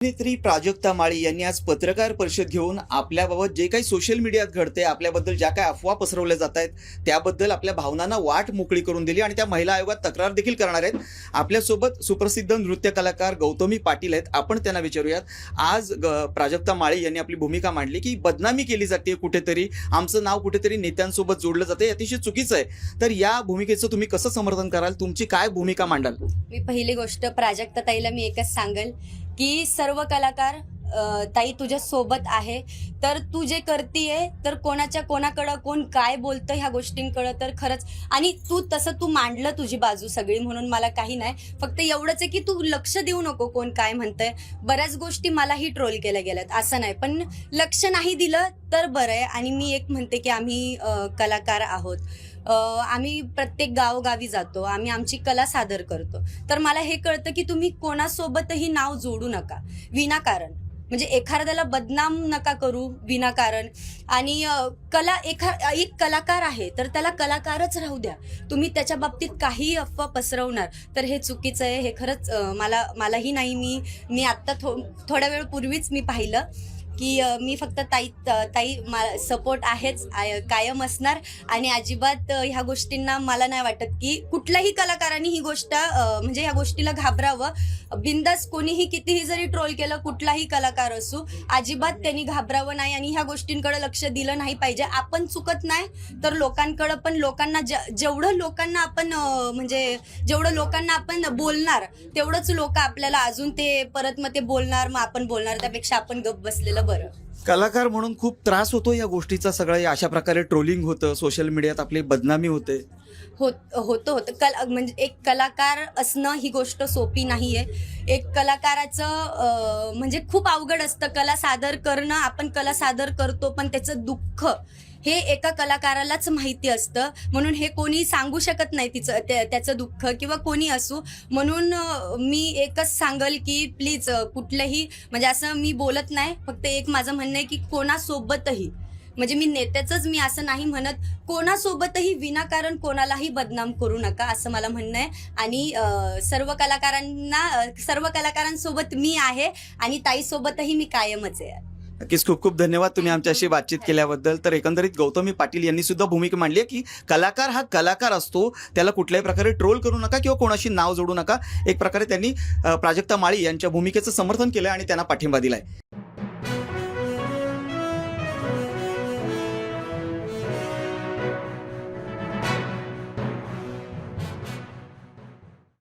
अभिनेत्री प्राजक्ता माळी यांनी आज पत्रकार परिषद घेऊन आपल्याबाबत जे काही सोशल मीडियात घडते आपल्याबद्दल ज्या काही अफवा पसरवल्या जात आहेत त्याबद्दल आपल्या भावनांना वाट मोकळी करून दिली आणि त्या महिला आयोगात तक्रार देखील करणार आहेत. आपल्यासोबत सुप्रसिद्ध नृत्य कलाकार गौतमी पाटील आहेत. आपण त्यांना विचारूयात. आज प्राजक्ता माळी यांनी आपली भूमिका मांडली की बदनामी केली जाते कुठेतरी. आमचं नाव कुठेतरी नेत्यांसोबत जोडलं जाते अतिशय चुकीचं आहे. तर या भूमिकेचं तुम्ही कसं समर्थन कराल? तुमची काय भूमिका मांडाल? मी पहिली गोष्ट प्राजक्ता ताईला मी एकच सांगेल. की सर्व कलाकार ताई तुझ्या सोबत आहे. तर तू जे करतीये तर कोणाच्या कोणाकडं कोण काय बोलतं ह्या गोष्टींकडं तर खरंच आणि तू तसं तू मांडलं तुझी बाजू सगळी म्हणून मला काही नाही. फक्त एवढंच आहे की तू लक्ष देऊ नको कोण काय म्हणतंय. बऱ्याच गोष्टी मलाही ट्रोल केल्या गेल्यात असं नाही. पण लक्ष नाही दिलं तर बरं आहे. आणि मी एक म्हणते की आम्ही कलाकार आहोत. आम्ही प्रत्येक गावोगावी जातो. आम्ही आमची कला सादर करतो. तर मला हे कळतं की तुम्ही कोणासोबतही नाव जोडू नका. विनाकारण. म्हणजे एखाद्याला बदनाम नका करू विनाकारण. आणि कला एखा एक कलाकार आहे तर त्याला कलाकारच राहू द्या. तुम्ही त्याच्या बाबतीत काही अफवा पसरवणार तर हे चुकीचं आहे. हे खरंच मला मलाही नाही. मी मी आत्ता थो थोड्या वेळ पूर्वीच मी पाहिलं की मी फक्त ताई ताई मा सपोर्ट आहेच आय- कायम असणार. आणि अजिबात ह्या गोष्टींना मला नाही वाटत की कुठल्याही कलाकारांनी ही गोष्ट म्हणजे ह्या गोष्टीला घाबरावं. बिंदास कोणीही कितीही जरी ट्रोल केलं कुठलाही कलाकार असू अजिबात त्यांनी घाबरावं नाही आणि ह्या गोष्टींकडे लक्ष दिलं नाही पाहिजे. आपण चुकत नाही तर लोकांकडं पण लोकांना जेवढं लोकांना आपण म्हणजे जेवढं लोकांना आपण बोलणार तेवढंच लोक आपल्याला अजून ते परत मग ते बोलणार मग आपण बोलणार त्यापेक्षा आपण गप बसलेलं बरं. कलाकार म्हणून खूप त्रास होतो या गोष्टीचा सगळं. अशा प्रकारे ट्रोलिंग होतं सोशल मीडियात आपली बदनामी होते. होत होतं होतं. कल म्हणजे एक कलाकार असणं ही गोष्ट सोपी नाही आहे एक कलाकाराचं म्हणजे खूप अवघड असतं. कला सादर करणं आपण कला सादर करतो पण त्याचं दुःख हे एका कलाकारालाच माहिती असतं. म्हणून हे कोणी सांगू शकत नाही तिचं त्या- त्याचं दुःख किंवा कोणी असू. म्हणून मी एकच सांगल की प्लीज कुठलंही म्हणजे असं मी बोलत नाही. फक्त एक माझं म्हणणं आहे की कोणासोबतही म्हणजे मी नेत्याचंच मी असं नाही म्हणत कोणासोबतही विनाकारण कोणालाही बदनाम करू नका असं मला म्हणणं आहे. आणि सर्व कलाकारांना सर्व कलाकारांसोबत मी आहे आणि ताईसोबतही मी कायमच आहे. नक्कीच खूप खूप धन्यवाद तुम्ही आमच्याशी बातचीत केल्याबद्दल. तर एकंदरीत गौतमी पाटील यांनी सुद्धा भूमिका मांडली आहे की कलाकार हा कलाकार असतो त्याला कुठल्याही प्रकारे ट्रोल करू नका किंवा कोणाशी नाव जोडू नका. एक प्रकारे त्यांनी प्राजक्ता माळी यांच्या भूमिकेचं समर्थन केलं आणि त्यांना पाठिंबा दिलाय.